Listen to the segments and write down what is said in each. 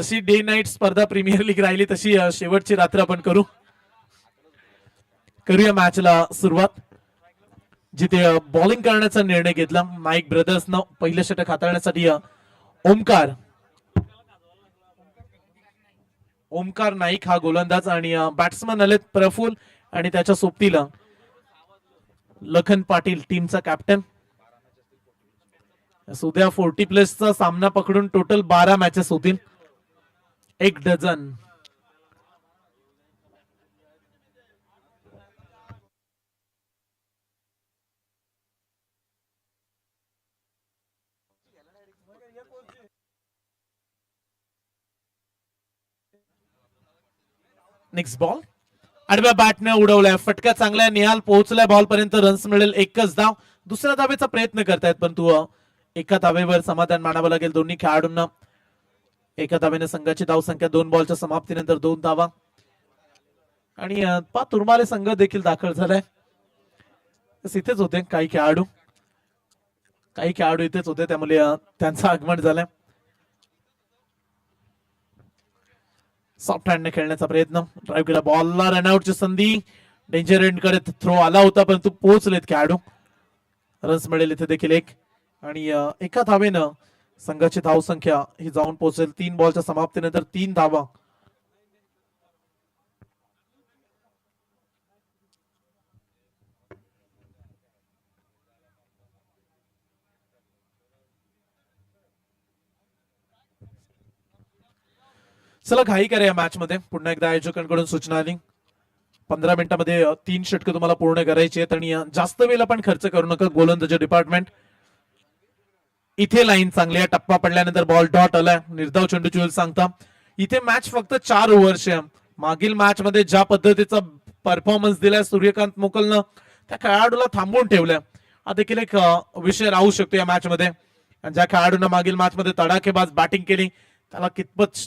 जशी day night स्पर्धा premier league राहिली तशी शेवटची रात्र आपण करू. करूया मॅचला सुरुवात. जिथे बॉलिंग करण्याचा निर्णय घेतला. माईक ब्रदर्सनं पहिलं षटक हाताळण्यासाठी ओमकार. ओमकार नाईक हा गोलंदाज आणि बॅट्समन आलेत प्रफुल आणि त्याच्या सोबतीला लखन पाटील टीमचा कॅप्टन उद्या फोर्टी प्लसचा सामना पकडून टोटल बारा मॅचेस होतील. एक डझन. नेक्स्ट बॉल आडव्या बॅटने उडवलाय. फटका चांगला निहाल पोहोचलाय. बॉल पर्यंत रन्स मिळेल एकच धाव. दुसऱ्या धावेचा प्रयत्न करतायत परंतु एका धावेवर समाधान मानावं लागेल दोन्ही खेळाडूंना. एका धाव्याने संघाची धाव संख्या दोन बॉलच्या समाप्तीनंतर दोन धावा. आणि पा तुरमाले संघ देखील दाखल झालाय. बस इथेच होते काही खेळाडू काही खेळाडू इथेच होते त्यामुळे त्यांचं आगमन झालंय. सॉफ्ट हँडने खेळण्याचा प्रयत्न. ड्राईव्ह केला बॉलला रनआउटची संधी. डेंजर एंडकडे थ्रो आला होता परंतु पोहोचलेत खेळाडू रन्स मिळेल इथे देखील एक. आणि एका धावेनं संघाची धाव संख्या ही जाऊन पोहोचेल. तीन बॉलच्या समाप्तीनंतर तीन धावा. चला घाई करा या मॅच मध्ये पुन्हा एकदा आयोजकांकडून सूचना आली. पंधरा मिनिटांमध्ये तीन षटकं तुम्हाला पूर्ण करायची आहेत आणि जास्त वेळ आपण खर्च करू नका. गोलंदाजी डिपार्टमेंट इथे लाईन चांगली आहे. टप्पा पडल्यानंतर बॉल डॉट आलाय निर्धाव चेंडूची वेळ सांगता. इथे मॅच फक्त चार ओव्हरची आहे. मागील मॅच मध्ये ज्या पद्धतीचा परफॉर्मन्स दिलाय सूर्यकांत मोकलनं त्या खेळाडूला थांबवून ठेवलाय. हा देखील एक विषय राहू शकतो या मॅच मध्ये. आणि ज्या खेळाडूंना मागील मॅच मध्ये तडाखेबाज बॅटिंग केली त्याला कितपत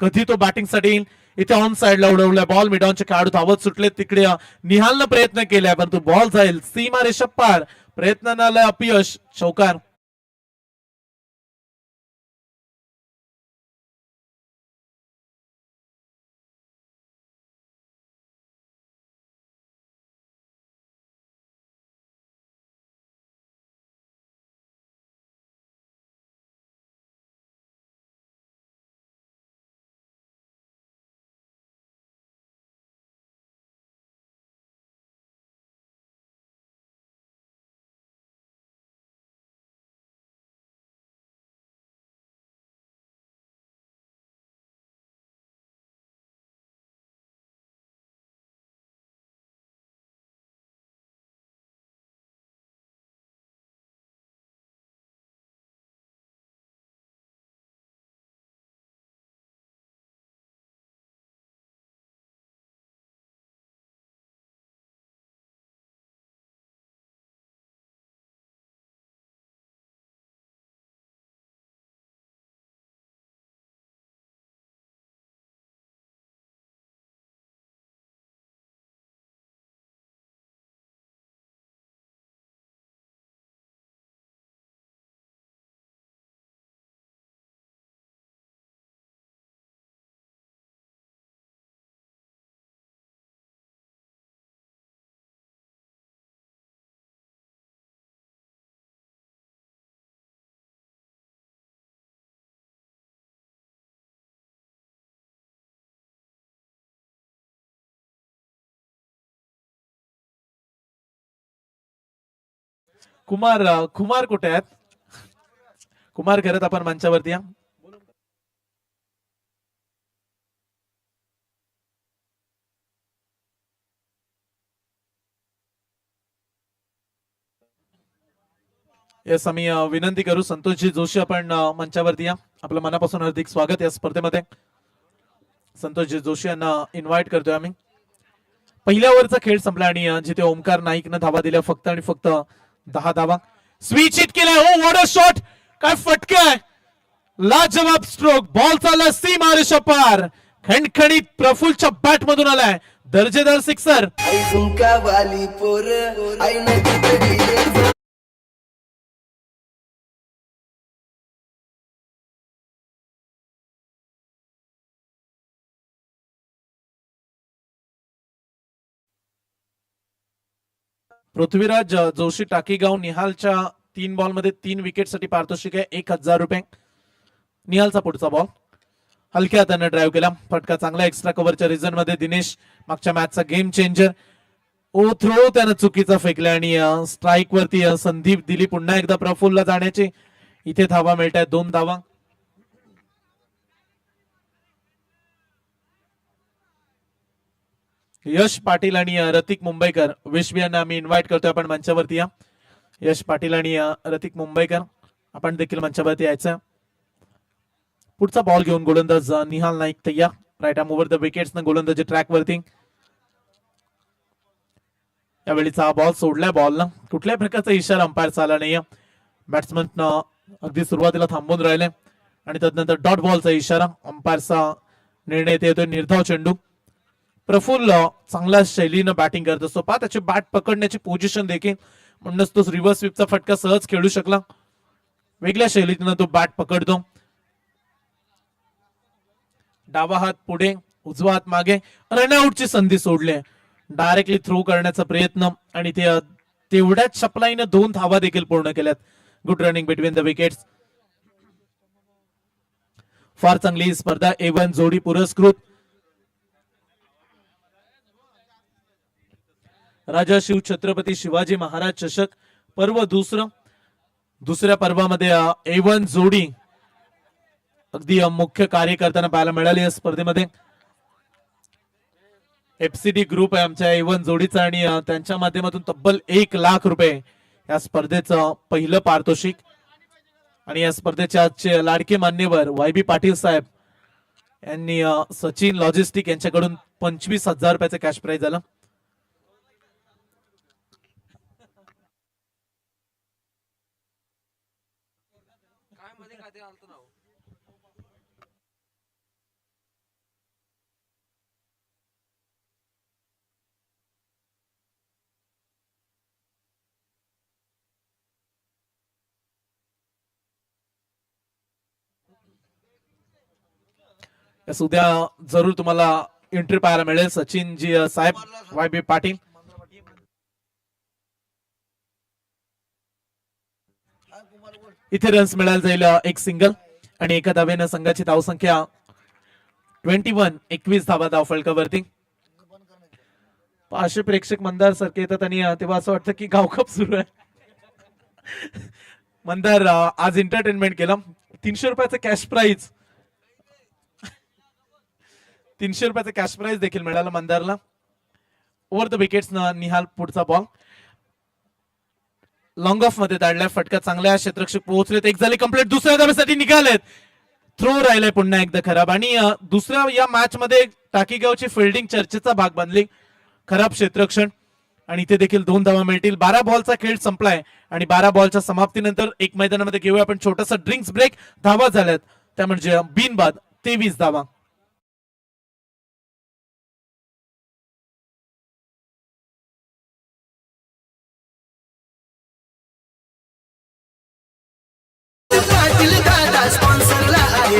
कधी तो बॅटिंगसाठी येईल? इथे ऑन साइडला उडवलाय. बॉल मिडॉनचे खेळाडू धावत सुटले तिकडे निहालनं प्रयत्न केलाय परंतु बॉल जाईल. सीमा रेषा पार प्रयत्नाला अपयश. चौकार. कुमार कुमार कुठे आहेत? कुमार करत आपण मंचावरती या. येस आम्ही विनंती करू संतोषजी जोशी आपण मंचावरती या. आपलं मनापासून हार्दिक स्वागत या स्पर्धेमध्ये. संतोषजी जोशी यांना इन्व्हाइट करतोय आम्ही. पहिल्या ओव्हरचा खेळ संपला आणि जिथे ओमकार नाईकनं धावा दिल्या फक्त आणि फक्त दहा धावा. स्विच हिट केलाय हो वॉटर अ शॉट काय फटके आहे. लाजवाब स्ट्रोक बॉल चालला सी मारे पार खणखणीत प्रफुलच्या बॅट मधून आलाय. दर्जेदार सिक्सर आई वाली पोर आई पृथ्वीराज जोशी टाकीगाव निहालच्या तीन बॉलमध्ये तीन विकेटसाठी पारितोषिक आहे. एक हजार रुपये. निहालचा पुढचा बॉल. हलक्या हाताने ड्राईव्ह केला. फटका चांगला. एक्स्ट्रा कव्हरच्या रिझनमध्ये दिनेश मागच्या मॅचचा गेम चेंजर ओ थ्रो त्यानं चुकीचा फेकला आणि स्ट्राईक वरती संदीप दिली पुन्हा एकदा प्रफुल्ल जाण्याची इथे धावा मिळत आहेत दोन धावा. यश पाटील आणि रतिक मुंबईकर. विश्व यांना आम्ही इन्व्हाइट करतोय. आपण मंचावरती या. यश पाटील आणि रतिक मुंबईकर. आपण देखील मंचावरती यायचं. पुढचा बॉल घेऊन गोलंदाज Nihal Naik तय्या right arm over the wickets न गोलंदाजी ट्रॅकवरती यावेळीचा हा बॉल सोडलाय बॉल कुठल्याही प्रकारचा इशारा अंपायर आला नाहीये. बॅट्समन अगदी सुरुवातीला थांबून राहिले. आणि त्यानंतर डॉट बॉलचा इशारा. अंपायरचा निर्णय इथे येतोय. निर्धाव चेंडू. प्रफुल्ल चांगल्या शैलीनं बॅटिंग करत असतो. पहा त्याची बॅट पकडण्याची पोझिशन देखील. म्हणूनच तो रिव्हर्स स्वीपचा फटका सहज खेळू शकला. वेगळ्या शैलीतनं तो बॅट पकडतो. डावा हात पुढे उजवा हात मागे. रनआउटची संधी सोडली डायरेक्टली थ्रो करण्याचा प्रयत्न. आणि ते तेवढ्याच छपलाईनं दोन धावा देखील पूर्ण केल्यात. Good running between the wickets फार चांगली स्पर्धा. एवन जोडी पुरस्कृत. राजा शिव छत्रपती शिवाजी महाराज चषक पर्व दुसरं. दुसऱ्या पर्वामध्ये एवन जोडी अगदी मुख्य कार्य करताना पाहायला मिळाली या स्पर्धेमध्ये. एफसीडी ग्रुप आहे आमच्या एवन जोडीचा आणि त्यांच्या माध्यमातून तब्बल एक लाख रुपये या स्पर्धेचं पहिलं पारितोषिक. आणि या स्पर्धेचे आजचे लाडके मान्यवर वाय बी पाटील साहेब यांनी सचिन लॉजिस्टिक यांच्याकडून पंचवीस हजार रुपयाचं कॅश प्राईज झालं. यास उद्या जरूर तुम्हाला एंट्री पाहायला मिळेल. सचिन जी साहेब वाय बी पाटील. इथे रन्स मिळायला जाईल एक सिंगल आणि एका धावेनं संघाची धावसंख्या ट्वेंटी वन एकवीस धावा धाव फलकावरती पाचशे प्रेक्षक मंदार सारखे येतात आणि तेव्हा असं वाटतं की गावकप सुरू आहे. मंदार आज एंटरटेनमेंट केलं. तीनशे रुपयाचं कॅश प्राईज तीनशे रुपयाचं कॅश प्राईज देखील मिळालं मंदारला. ओव्हर द विकेट्स निहाल पुढचा बॉल लॉंग ऑफमध्ये दाडलाय फटका चांगल्या क्षेत्रक्षक पोहोचलेत एक झाले कंप्लीट दुसऱ्या धाब्यासाठी निघालेत. थ्रो राहिलाय पुन्हा एकदा खराब. आणि दुसऱ्या या मॅच मध्ये टाकीगावची फिल्डिंग चर्चेचा भाग बनली. खराब क्षेत्रक्षण आणि इथे देखील दोन धावा मिळतील. बारा बॉलचा खेळ संपलाय. आणि बारा बॉलच्या समाप्तीनंतर एक मैदानामध्ये घेऊया आपण छोटासा ड्रिंक्स ब्रेक धावा झाल्यात. त्या म्हणजे बिनबाद तेवीस धावा.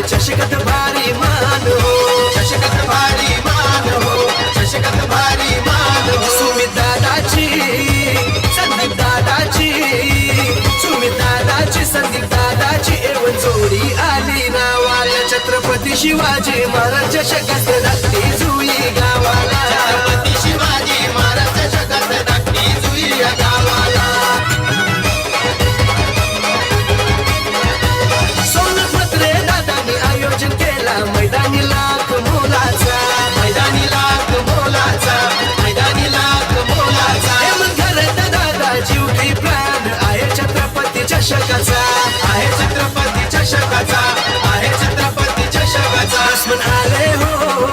चषकात भारी मान हो. चषकात भारी मान हो. चषकात भारी मान हो. सुमित दादाची संदीप दादाची सुमित दादाची संदीप दादाची एवढ जोडी आली नावाला. छत्रपती शिवाजी महाराज चषकात धाकटी जुई गावाला. छत्रपती शिवाजी महाराज चषकात धाकटी जुई गावाला. चषकाचा आहे छत्रपती चषकाचा आहे छत्रपती चषकाचा आले हो, हो.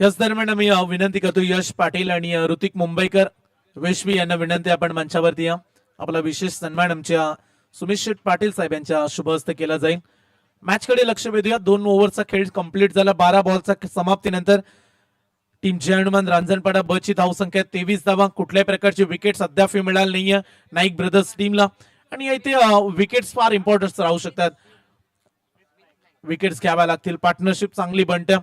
याच दरम्यान आम्ही विनंती करतो यश पाटील आणि ऋतिक मुंबईकर वेशवी यांना विनंती आपण मंचावरती या आपला विशेष सन्मान आमच्या सुमित पाटील साहेब यांच्या शुभ हस्ते केला जाईल. मॅच कडे लक्ष वेधूया. दोन ओव्हरचा खेळ कंप्लीट झाला. बारा बॉलचा समाप्तीनंतर टीम जय हनुमान रांजणपाडा ब ची धावसंख्या तेवीस धावा कुठल्याही प्रकारची विकेट अद्याप मिळाली नाहीये. नाईक ब्रदर्स टीमला आणि इथे विकेट्स फार इम्पॉर्टंट राहू शकतात. विकेट्स घ्याव्या लागतील. पार्टनरशिप चांगली बनते.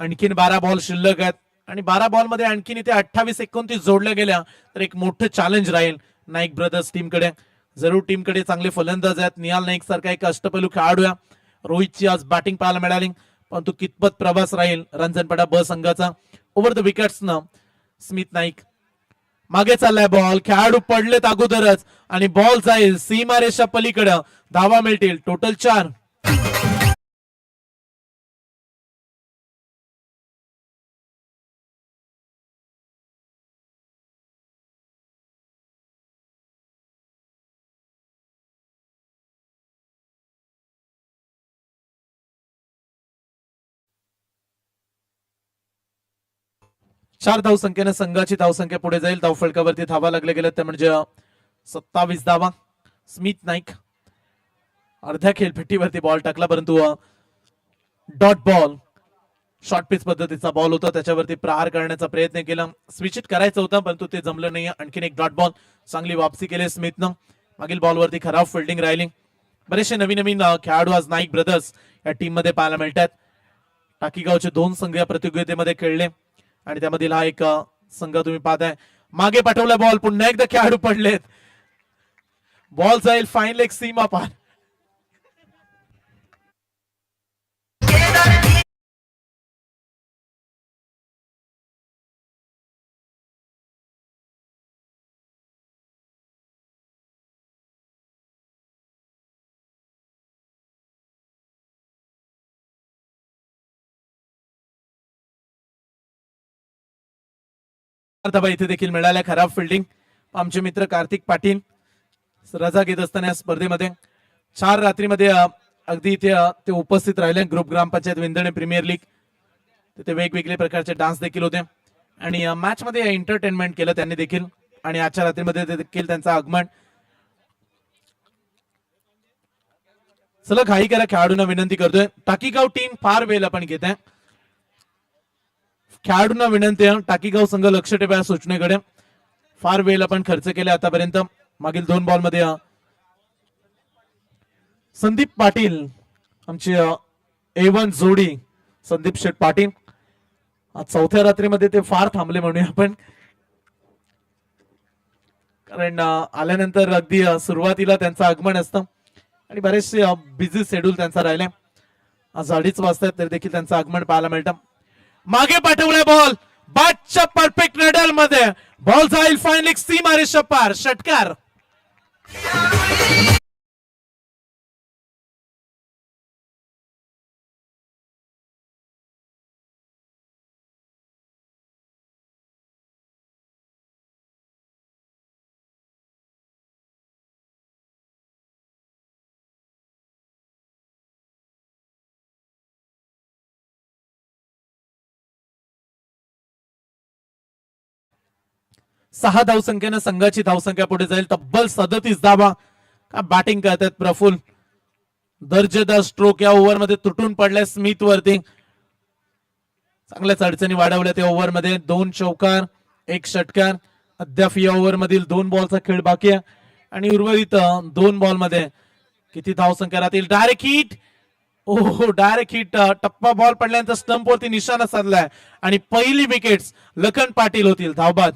आणखीन बारा बॉल शिल्लक आहेत. आणि बारा बॉलमध्ये आणखीन इथे अठ्ठावीस एकोणतीस जोडल्या गेल्या तर एक मोठं चॅलेंज राहील नाईक ब्रदर्स टीमकडे जरूर टीमकडे चांगले फलंदाज आहेत. निहाल नाईक सारखा एक अष्टपैलू खेळाडू आहे. रोहितची आज बॅटिंग पाहायला मिळाली. परंतु कितपत प्रवास राहील रणजनपडा ब संघाचा? ओव्हर द विकेट्स न स्मित नाईक. मागे चाललाय बॉल खेळाडू पडलेत अगोदरच. आणि बॉल जाईल सीमारेषा पलीकडं. धावा मिळतील. टोटल चार. चार धावसंख्येने संघाची धावसंख्या पुढे जाईल. धावफलकावरती धावा लागले गेल्या ते म्हणजे सत्तावीस धावा. स्मित नाईक अर्ध्या खेळपट्टीवरती बॉल टाकला परंतु डॉट बॉल शॉर्ट पिच पद्धतीचा बॉल होता. त्याच्यावरती प्रहार करण्याचा प्रयत्न केला. स्विच इट करायचं होतं परंतु ते जमलं नाही आणखीन एक डॉट बॉल चांगली वापसी केली स्मिथनं मागील बॉलवरती खराब फिल्डिंग राहिली. बरेचसे नवीन नवीन खेळाडू आज नाईक ब्रदर्स या टीममध्ये पाहायला मिळतात. टाकीगावचे दोन संघ या प्रतियोगितेमध्ये खेळले. आणि त्यामधील हा एक संघ तुम्ही पाहताय. मागे पाठवला बॉल पुन्हा एकदा खेळाडू पडलेत. बॉल जाईल फाईन लेग सीमा पार धबा इथे देखील मिळाल्या. खराब फिल्डिंग आमचे मित्र कार्तिक पाटील रजा घेत असताना या स्पर्धेमध्ये. चार रात्रीमध्ये अगदी इथे ते उपस्थित राहिले. Group Grampanchayat Vindane premier league. तिथे वेगवेगळे प्रकारचे डान्स देखील होते. आणि मॅच मध्ये एंटरटेनमेंट केलं त्यांनी देखील. आणि आजच्या रात्रीमध्ये देखील त्यांचं आगमन. चला घाई करा खेळाडूंना विनंती करतोय. टाकीगाव टीम फार वेळ आपण घेत आहे. खेळाडूंना विनंती आहे. टाकीगाव संघ लक्ष ठेवा या सूचनेकडे. फार वेळ आपण खर्च केले आतापर्यंत. मागील दोन बॉलमध्ये संदीप पाटील आमची एवन जोडी संदीप शेठ पाटील. चौथ्या रात्रीमध्ये ते फार थांबले म्हणूया आपण. कारण आल्यानंतर अगदी सुरुवातीला त्यांचं आगमन असतं. आणि बरेचसे बिझी शेड्यूल त्यांचा राहिले आज अडीच वाजता तरी देखील त्यांचं आगमन पाहायला मिळतं. मागे पाठवलाय बॉल. बॅटच्या परफेक्ट रेडलमध्ये बॉल जाईल फायनल सी मारे शपार षटकार. सहा धावसंख्येनं संघाची धावसंख्या पुढे जाईल. तब्बल सदतीस धावा. का बॅटिंग करतात प्रफुल दर्जेदार स्ट्रोक या ओव्हरमध्ये तुटून पडल्या स्मिथ वरती. चांगल्याच अडचणी वाढवल्या त्या ओव्हरमध्ये दोन चौकार एक षटकार. अद्याप या ओव्हर मधील दोन बॉलचा खेळ बाकी आहे. आणि उर्वरित दोन बॉलमध्ये किती धावसंख्या राहतील? Direct hit oh direct hit टप्पा बॉल पडल्यानंतर स्टंप वरती निशाणा साधलाय. आणि पहिली विकेट्स लखन पाटील होतील धावबाद.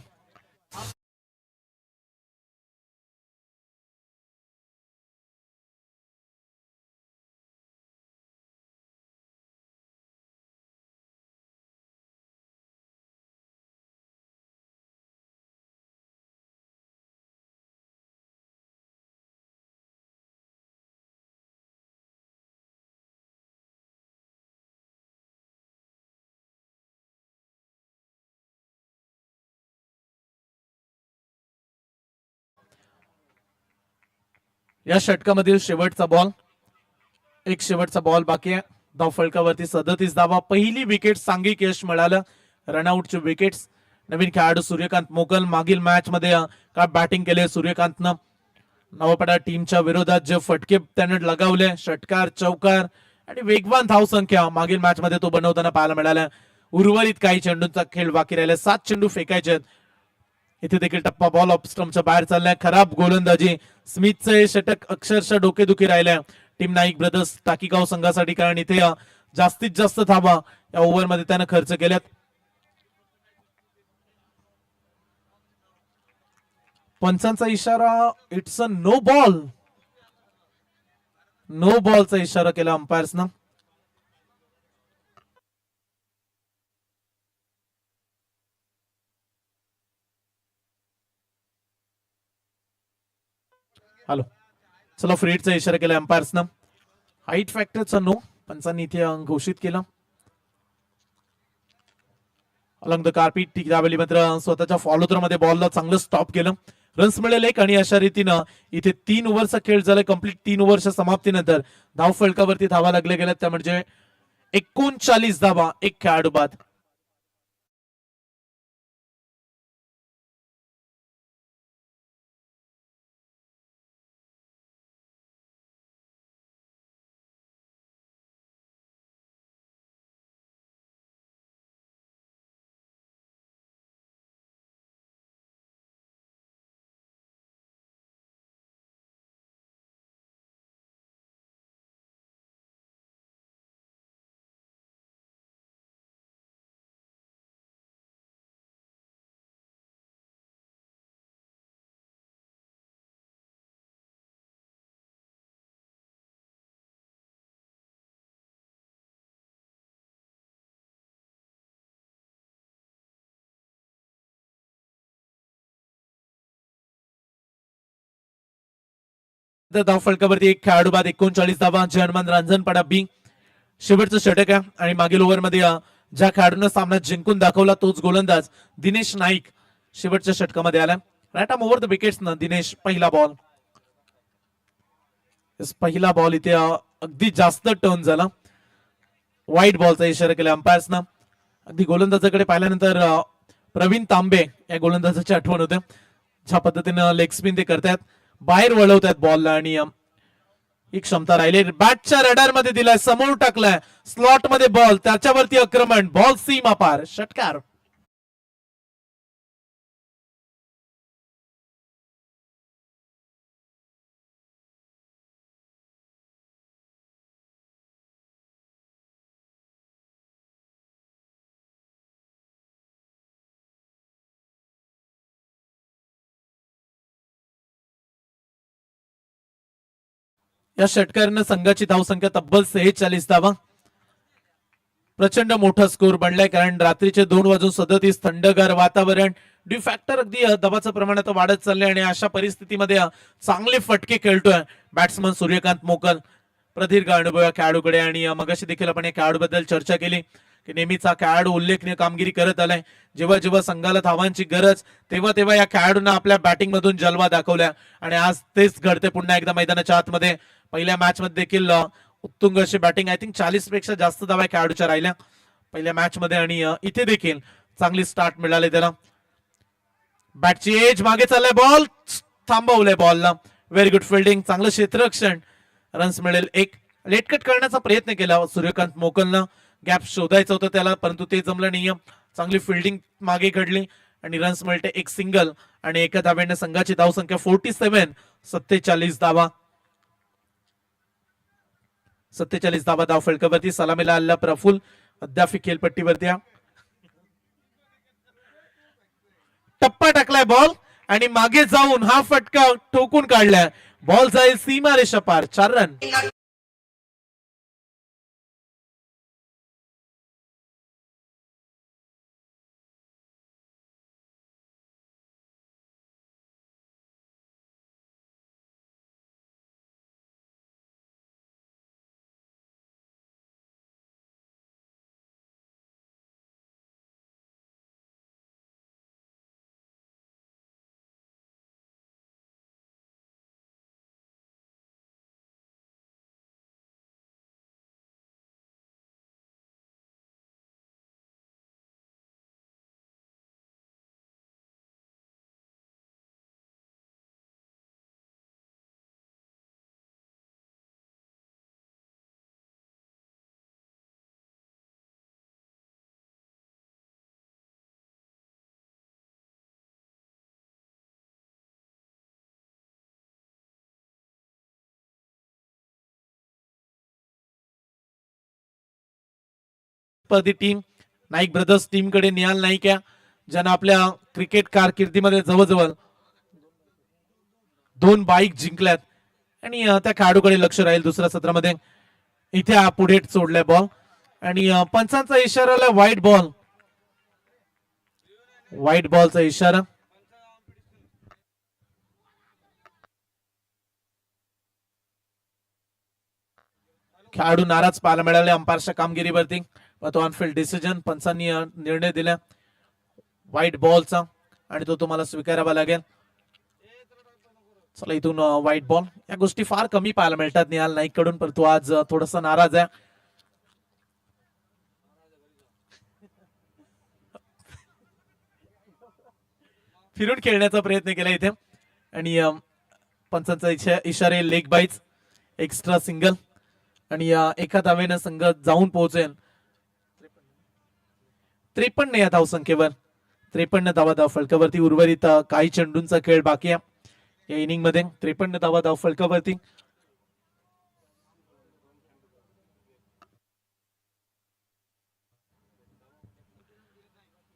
या षटकामधील शेवटचा बॉल एक शेवटचा बॉल बाकी आहे. धावफलकावरती सदतीस धावा. पहिली विकेट सांघिक यश मिळालं. रनआउटचे विकेट्स नवीन खेळाडू सूर्यकांत मोगल मागील मॅच मध्ये काय का बॅटिंग केले सूर्यकांतनं? नवापाडा टीमच्या विरोधात जे फटके त्याने लगावले षटकार चौकार आणि वेगवान धावसंख्या मागील मॅच मध्ये तो बनवताना पाहायला मिळाला. उर्वरित काही चेंडूंचा खेळ बाकी राहिला. सात चेंडू फेकायचे इथे देखील टप्पा बॉल ऑफस्टमच्या बाहेर चाललाय. खराब गोलंदाजी. स्मिथचं षटक अक्षरशः डोकेदुखी राहिलंय. टीम नाईक ब्रदर्स टाकीगाव संघासाठी कारण इथे जास्तीत जास्त थांबा. या ओव्हरमध्ये त्यानं खर्च केल्यात. पंचांचा इशारा it's a no ball no बॉलचा इशारा केला अंपायर्सना हॅलो. चला फ्रीडचा इशारा केला एम्पायर्सनं हाईट फॅक्टरचा नो पंचांनी इथे घोषित केला. अलंग द कार्पिट ठीक त्यावेळी मात्र. स्वतःच्या फॉलो मध्ये बॉलला चांगलं स्टॉप केलं. रन्स मिळेल एक आणि अशा रीतीनं इथे तीन ओव्हरचा खेळ झाला कंप्लीट तीन ओव्हरच्या समाप्तीनंतर धाव फलकावरती धावा लागल्या गेल्या त्या म्हणजे एकोणचाळीस धावा एक खेळाडू बाद तर धाव फलकावरती एक खेळाडू बाद एकोणचाळीस धावा जर्मन रांजणपाडा बी शेवटचं षटक आहे आणि मागील ओव्हरमध्ये ज्या खेळाडूनं सामना जिंकून दाखवला तोच गोलंदाज दिनेश नाईक शेवटच्या षटकामध्ये आला. राईट ओव्हर द विकेट्स ना दिनेश पहिला बॉल पहिला बॉल इथे अगदी जास्त टर्न झाला. वाईट बॉलचा इशारा केला अंपायर्सनं अगदी गोलंदाजाकडे पाहिल्यानंतर प्रवीण तांबे या गोलंदाजाची आठवण होते. ज्या पद्धतीनं लेग स्पिन ते करतायत. बाहेर वळवतायत बॉलला आणि ही क्षमता राहिली. बॅटच्या रडारमध्ये दिलाय समोर टाकलाय स्लॉटमध्ये बॉल त्याच्यावरती आक्रमण बॉल सीमा पार षटकार. या षटकारानं संघाची धावसंख्या तब्बल सेहेचाळीस धावा. प्रचंड मोठा स्कोर बनलाय कारण रात्रीचे दोन वाजून सदतीस थंडगार वातावरण. ड्यू फॅक्टर अगदी दबाचं प्रमाण आता वाढत चाललंय आणि अशा परिस्थितीमध्ये चांगले फटके खेळतोय बॅट्समन सूर्यकांत मोकल. प्रदीर्घ अनुभव या खेळाडूकडे आणि मगाशी देखील आपण या खेळाडूबद्दल चर्चा केली की नेहमीच हा खेळाडू उल्लेखनीय कामगिरी करत आलाय. जेव्हा जेव्हा संघाला धावांची गरज तेव्हा तेव्हा या खेळाडूंना आपल्या बॅटिंग मधून जलवा दाखवल्या. आणि आज तेच घडते पुन्हा एकदा मैदानाच्या आतमध्ये. पहिल्या मॅच मध्ये देखील उत्तुंग अशी बॅटिंग आय थिंक चाळीसपेक्षा जास्त धावा खेळाडूच्या राहिल्या. पहिल्या मॅच मध्ये आणि इथे देखील चांगली स्टार्ट मिळाली त्याला. बॅटची एज मागे चाललाय बॉल थांबवलंय बॉलला व्हेरी गुड फिल्डिंग चांगलं क्षेत्ररक्षण. रन्स मिळेल एक. लेटकट करण्याचा प्रयत्न केला सूर्यकांत मोकलनं. गॅप शोधायचं होतं त्याला परंतु ते जमलं नाही चांगली फिल्डिंग मागे घडली आणि रन्स मिळते एक सिंगल आणि एका धाव्याने संघाची धावसंख्या फोर्टी सेव्हन सत्तेचाळीस धावा. सत्तेचाळीस धावा धाव फलकावरती. सलामीला आला प्रफुल अद्याप खेळपट्टीवरती टप्पा टाकलाय बॉल आणि मागे जाऊन हा फटका ठोकून काढलाय. बॉल जाईल सीमा रेषा पार. चार रन. स्पर्धी टीम नाईक ब्रदर्स टीमकडे निहाल नाईक या ज्यानं आपल्या क्रिकेट कारकिर्दीमध्ये जवळजवळ दोन बाईक जिंकल्यात. आणि त्या खेळाडूकडे लक्ष राहील दुसऱ्या सत्रामध्ये. इथे हा पुढे सोडलाय बॉल आणि पंचांचा इशारा व्हाईट बॉल व्हाईट बॉलचा इशारा. खेळाडू नाराज पाहायला मिळाले अंपायरच्या कामगिरीवरती. तो ऑनफिल्ड डिसिजन पंचांनी निर्णय दिला. व्हाईट बॉलचा आणि तो तुम्हाला स्वीकारावा लागेल. चला इथून व्हाईट बॉल या गोष्टी फार कमी पाहायला मिळतात निहाल नाईककडून परंतु तो आज थोडासा नाराज आहे. फिरून खेळण्याचा प्रयत्न केला इथे. आणि पंचांचा इशा- इशारे लेग बाईच एक्स्ट्रा सिंगल आणि एका धावेनं संघ जाऊन पोहोचेल. त्रेपन्न या धावसंख्येवर. त्रेपन्न धावा धाव फलकावरती उर्वरित काही चेंडूंचा खेळ बाकी आहे. या इनिंगमध्ये त्रेपन्न धावा धाव फलकावरती.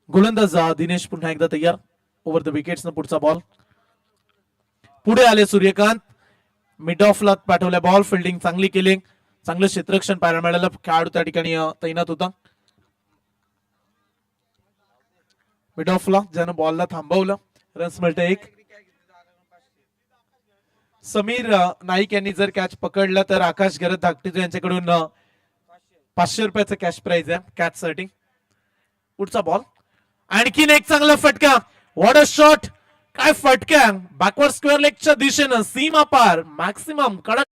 गोलंदाज दिनेश पुन्हा एकदा तयार. ओव्हर द विकेट्स न पुढचा बॉल पुढे आले सूर्यकांत. मिड ऑफला पाठवल्या बॉल फिल्डिंग चांगली केली. चांगलं क्षेत्रक्षण पाहायला मिळालं. खेळाडू त्या ठिकाणी तैनात होता. मिड ऑफला ज्यानं बॉलला थांबवलं. रन्स मिळते एक समीर नाईक यांनी जर कॅच पकडला तर आकाश गरज धाकटीजो यांच्याकडून पाचशे रुपयाचं कॅश प्राइज आहे. कॅच साठी पुढचा बॉल आणखीन एक चांगला फटका. वॉट अ शॉट काय फटका बॅकवर्ड स्क्वेअर लेगच्या दिशेनं सीमा पार. मॅक्सिमम कडक